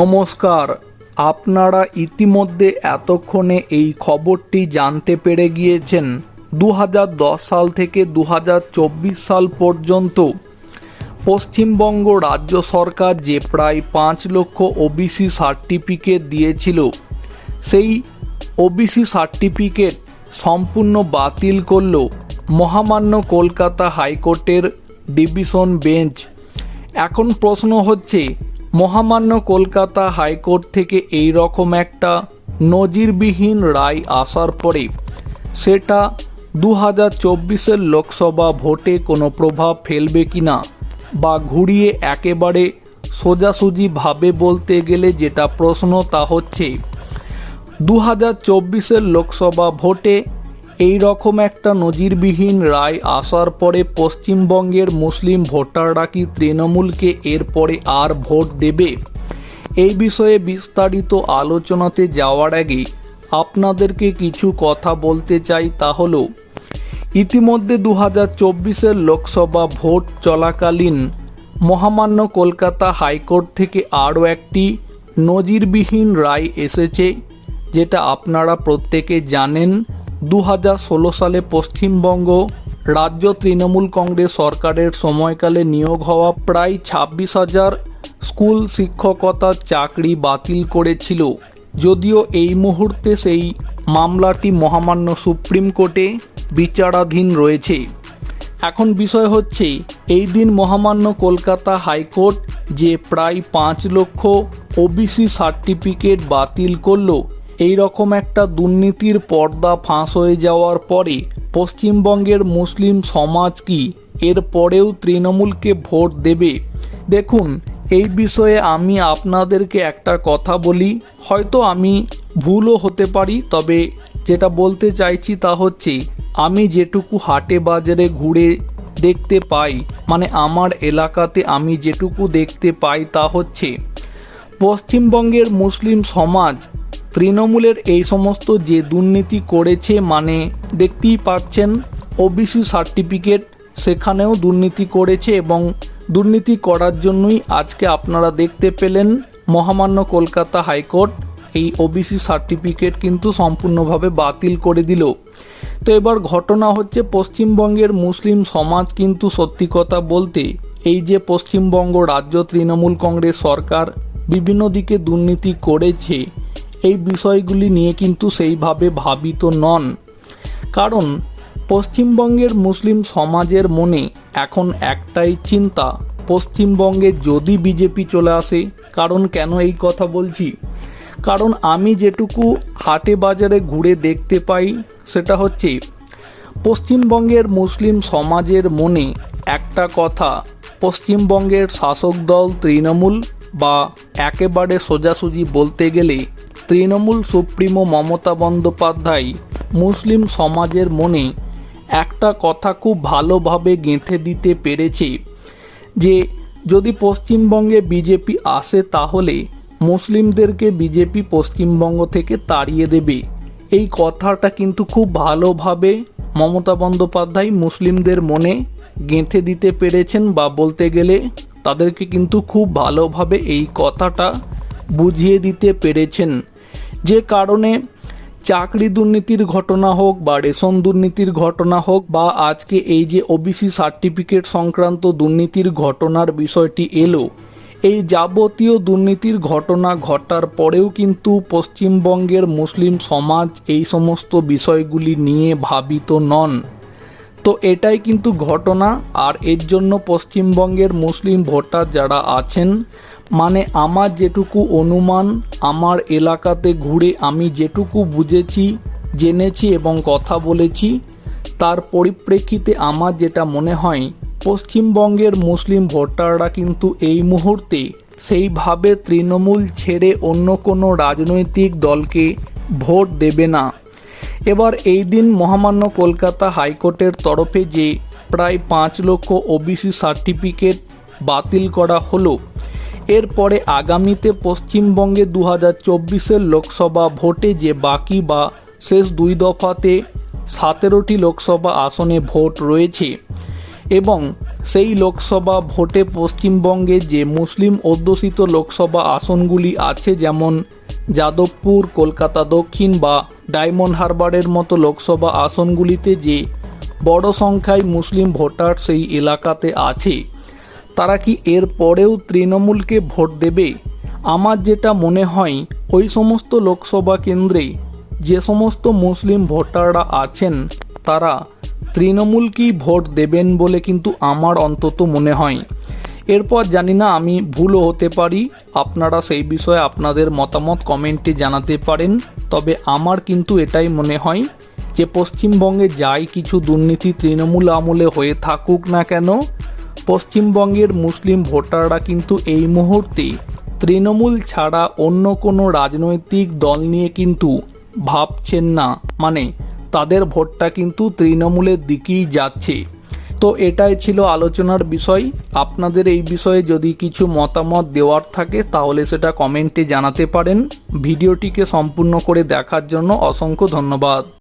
নমস্কার। আপনারা ইতিমধ্যে এতক্ষণে এই খবরটি জানতে পেরে গিয়েছেন দু হাজার দশ সাল থেকে দু হাজার চব্বিশ সাল পর্যন্ত। পশ্চিমবঙ্গ রাজ্য সরকার যে প্রায় পাঁচ লক্ষ ওবিসি সার্টিফিকেট দিয়েছিল, সেই ওবিসি সার্টিফিকেট সম্পূর্ণ বাতিল করল মহামান্য কলকাতা হাইকোর্টের ডিভিশন বেঞ্চ। এখন প্রশ্ন হচ্ছে মহামান্য কলকাতা হাইকোর্ট থেকে এই রকম একটা নজিরবিহীন রায় আসার পরে সেটা দু হাজার চব্বিশের লোকসভা ভোটে কোনো প্রভাব ফেলবে কি না বা ঘুরিয়ে একেবারে সোজাসুজিভাবে বলতে গেলে যেটা প্রশ্ন তা হচ্ছে দু হাজার চব্বিশের লোকসভা ভোটে এই রকম একটা নজিরবিহীন রায় আসার পরে পশ্চিমবঙ্গের মুসলিম ভোটাররা কি তৃণমূলকে এরপরে আর ভোট দেবে? এই বিষয়ে বিস্তারিত আলোচনাতে যাওয়ার আগে আপনাদেরকে কিছু কথা বলতে চাই তা হলো, ইতিমধ্যে দু হাজার চব্বিশের লোকসভা ভোট চলাকালীন মহামান্য কলকাতা হাইকোর্ট থেকে আরও একটি নজিরবিহীন রায় এসেছে, যেটা আপনারা প্রত্যেকে জানেন। দু সালে পশ্চিমবঙ্গ রাজ্য তৃণমূল কংগ্রেস সরকারের সময়কালে নিয়োগ হওয়া প্রায় ছাব্বিশ হাজার স্কুল শিক্ষকতার চাকরি বাতিল করেছিল। যদিও এই মুহূর্তে সেই মামলাটি মহামান্য সুপ্রিম কোর্টে বিচারাধীন রয়েছে। এখন বিষয় হচ্ছে, এই দিন মহামান্য কলকাতা হাইকোর্ট যে প্রায় পাঁচ লক্ষ ওবিসি সার্টিফিকেট বাতিল করল এই রকম একটা দুর্নীতির পর্দা ফাঁস হয়ে যাওয়ার পরে পশ্চিমবঙ্গের মুসলিম সমাজ কি এর পরেও তৃণমূলকে ভোট দেবে? দেখুন, এই বিষয়ে আমি আপনাদেরকে একটা কথা বলি। হয়তো আমি ভুলও হতে পারি, তবে যেটা বলতে চাইছি তা হচ্ছে, আমি যেটুকু হাটে বাজারে ঘুরে দেখতে পাই মানে আমার এলাকাতে আমি যেটুকু দেখতে পাই তা হচ্ছে, পশ্চিমবঙ্গের মুসলিম সমাজ তৃণমূলের এই সমস্ত যে দুর্নীতি করেছে মানে দেখতেই পাচ্ছেন ওবিসি সার্টিফিকেট সেখানেও দুর্নীতি করেছে এবং দুর্নীতি করার জন্যই আজকে আপনারা দেখতে পেলেন মহামান্য কলকাতা হাইকোর্ট এই ওবিসি সার্টিফিকেট কিন্তু সম্পূর্ণভাবে বাতিল করে দিল। তো এবার ঘটনা হচ্ছে পশ্চিমবঙ্গের মুসলিম সমাজ কিন্তু সত্যি কথা বলতে এই যে পশ্চিমবঙ্গ রাজ্য তৃণমূল কংগ্রেস সরকার বিভিন্ন দিকে দুর্নীতি করেছে এই বিষয়গুলি নিয়ে কিন্তু সেইভাবে ভাবিত নন। কারণ পশ্চিমবঙ্গের মুসলিম সমাজের মনে এখন একটাই চিন্তা, পশ্চিমবঙ্গে যদি বিজেপি চলে আসে, কারণ কেন এই কথা বলছি? কারণ আমি যেটুকু হাটে বাজারে ঘুরে দেখতে পাই, সেটা হচ্ছে পশ্চিমবঙ্গের মুসলিম সমাজের মনে একটা কথা, পশ্চিমবঙ্গের শাসক দল তৃণমূল বা একেবারে সোজাসুজি বলতে গেলে তৃণমূল সুপ্রিমো মমতা বন্দ্যোপাধ্যায় মুসলিম সমাজের মনে একটা কথা খুব ভালোভাবে গেঁথে দিতে পেরেছে যে, যদি পশ্চিমবঙ্গে বিজেপি আসে তাহলে মুসলিমদেরকে বিজেপি পশ্চিমবঙ্গ থেকে তাড়িয়ে দেবে। এই কথাটা কিন্তু খুব ভালোভাবে মমতা বন্দ্যোপাধ্যায় মুসলিমদের মনে গেঁথে দিতে পেরেছেন বা বলতে গেলে তাদেরকে কিন্তু খুব ভালোভাবে এই কথাটা বুঝিয়ে দিতে পেরেছেন। যে কারণে চাকরি দুর্নীতির ঘটনা হোক বা রেশন দুর্নীতির ঘটনা হোক বা আজকে এই যে ওবিসি সার্টিফিকেট সংক্রান্ত দুর্নীতির ঘটনার বিষয়টি এলো, এই যাবতীয় দুর্নীতির ঘটনা ঘটার পরেও কিন্তু পশ্চিমবঙ্গের মুসলিম সমাজ এই সমস্ত বিষয়গুলি নিয়ে ভাবিত নন। তো এটাই কিন্তু ঘটনা, আর এর জন্য পশ্চিমবঙ্গের মুসলিম ভোটার যারা আছেন মানে আমার যেটুকু অনুমান, আমার এলাকাতে ঘুরে আমি যেটুকু বুঝেছি, জেনেছি এবং কথা বলেছি, তার পরিপ্রেক্ষিতে আমার যেটা মনে হয়, পশ্চিমবঙ্গের মুসলিম ভোটাররা কিন্তু এই মুহূর্তে সেইভাবে তৃণমূল ছেড়ে অন্য কোনো রাজনৈতিক দলকে ভোট দেবে না। এবার এই দিন মহামান্য কলকাতা হাইকোর্টের তরফে যে প্রায় পাঁচ লক্ষ ওবিসি সার্টিফিকেট বাতিল করা হলো এরপরে আগামীতে পশ্চিমবঙ্গে দু হাজার চব্বিশের লোকসভা ভোটে যে বাকি বা শেষ দুই দফাতে সতেরোটি লোকসভা আসনে ভোট রয়েছে এবং সেই লোকসভা ভোটে পশ্চিমবঙ্গে যে মুসলিম অধ্যুষিত লোকসভা আসনগুলি আছে যেমন যাদবপুর, কলকাতা দক্ষিণ বা ডায়মন্ড হারবারের মতো লোকসভা আসনগুলিতে যে বড় সংখ্যায় মুসলিম ভোটার সেই এলাকাতে আছে। তারা কি এর পরেও তৃণমূলকে ভোট দেবে? আমার যেটা মনে হয়, ওই সমস্ত লোকসভা কেন্দ্রে যে সমস্ত মুসলিম ভোটাররা আছেন, তারা তৃণমূলকেই ভোট দেবেন বলে কিন্তু আমার অন্তত মনে হয়। এরপর জানি না, আমি ভুলও হতে পারি। আপনারা সেই বিষয়ে আপনাদের মতামত কমেন্টে জানাতে পারেন। তবে আমার কিন্তু এটাই মনে হয় যে, পশ্চিমবঙ্গে যাই কিছু দুর্নীতি তৃণমূল আমলে হয়ে থাকুক না কেন পশ্চিমবঙ্গের মুসলিম ভোটাররা কিন্তু এই মুহূর্তে তৃণমূল ছাড়া অন্য কোনো রাজনৈতিক দল নিয়ে কিন্তু ভাবছেন না। মানে তাদের ভোটটা কিন্তু তৃণমূলের দিকেই যাচ্ছে। তো এটাই ছিল আলোচনার বিষয়। আপনাদের এই বিষয়ে যদি কিছু মতামত দেওয়ার থাকে তাহলে সেটা কমেন্টে জানাতে পারেন। ভিডিওটিকে সম্পূর্ণ করে দেখার জন্য অসংখ্য ধন্যবাদ।